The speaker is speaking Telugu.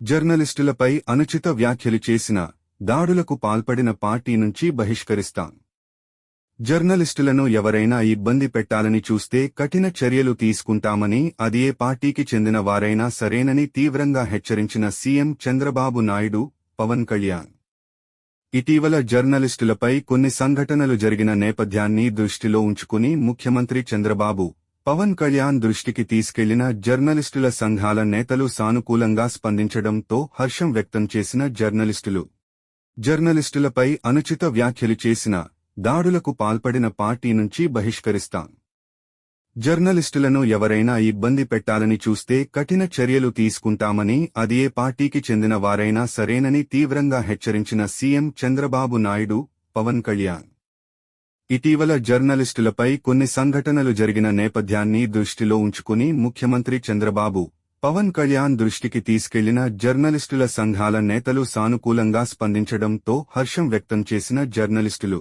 జర్నలిస్టులపై అనుచిత వ్యాఖ్యలు చేసిన దాడులకు పాల్పడిన పార్టీ నుంచి బహిష్కరిస్తాం. జర్నలిస్టులను ఎవరైనా ఇబ్బంది పెట్టాలని చూస్తే కఠిన చర్యలు తీసుకుంటామని అది ఏ పార్టీకి చెందిన వారైనా సరేనని తీవ్రంగా హెచ్చరించిన సీఎం చంద్రబాబు నాయుడు పవన్ కళ్యాణ్. ఇటీవల జర్నలిస్టులపై కొన్ని సంఘటనలు జరిగిన నేపథ్యాన్ని దృష్టిలో ఉంచుకుని ముఖ్యమంత్రి చంద్రబాబు పవన్ కళ్యాణ్ దృష్టికి తీసుకెళ్ళిన జర్నలిస్టుల సంఘాల నేతలు సానుకూలంగా స్పందించడంతో హర్షం వ్యక్తం చేసిన జర్నలిస్టులు. జర్నలిస్టులపై అనుచిత వ్యాఖ్యలు చేసిన దాడులకు పాల్పడిన పార్టీ నుంచి బహిష్కరిస్తాం. జర్నలిస్టులను ఎవరైనా ఇబ్బంది పెట్టాలని చూస్తే కఠిన చర్యలు తీసుకుంటామని అది ఏ పార్టీకి చెందిన వారైనా సరేనని తీవ్రంగా హెచ్చరించిన సీఎం చంద్రబాబు నాయుడు పవన్ కళ్యాణ్. ఇటీవల జర్నలిస్టులపై కొన్ని సంఘటనలు జరిగిన నేపథ్యాన్ని దృష్టిలో ఉంచుకుని ముఖ్యమంత్రి చంద్రబాబు పవన్ కళ్యాణ్ దృష్టికి తీసుకెళ్ళిన జర్నలిస్టుల సంఘాల నేతలు సానుకూలంగా స్పందించడంతో హర్షం వ్యక్తం చేసిన జర్నలిస్టులు.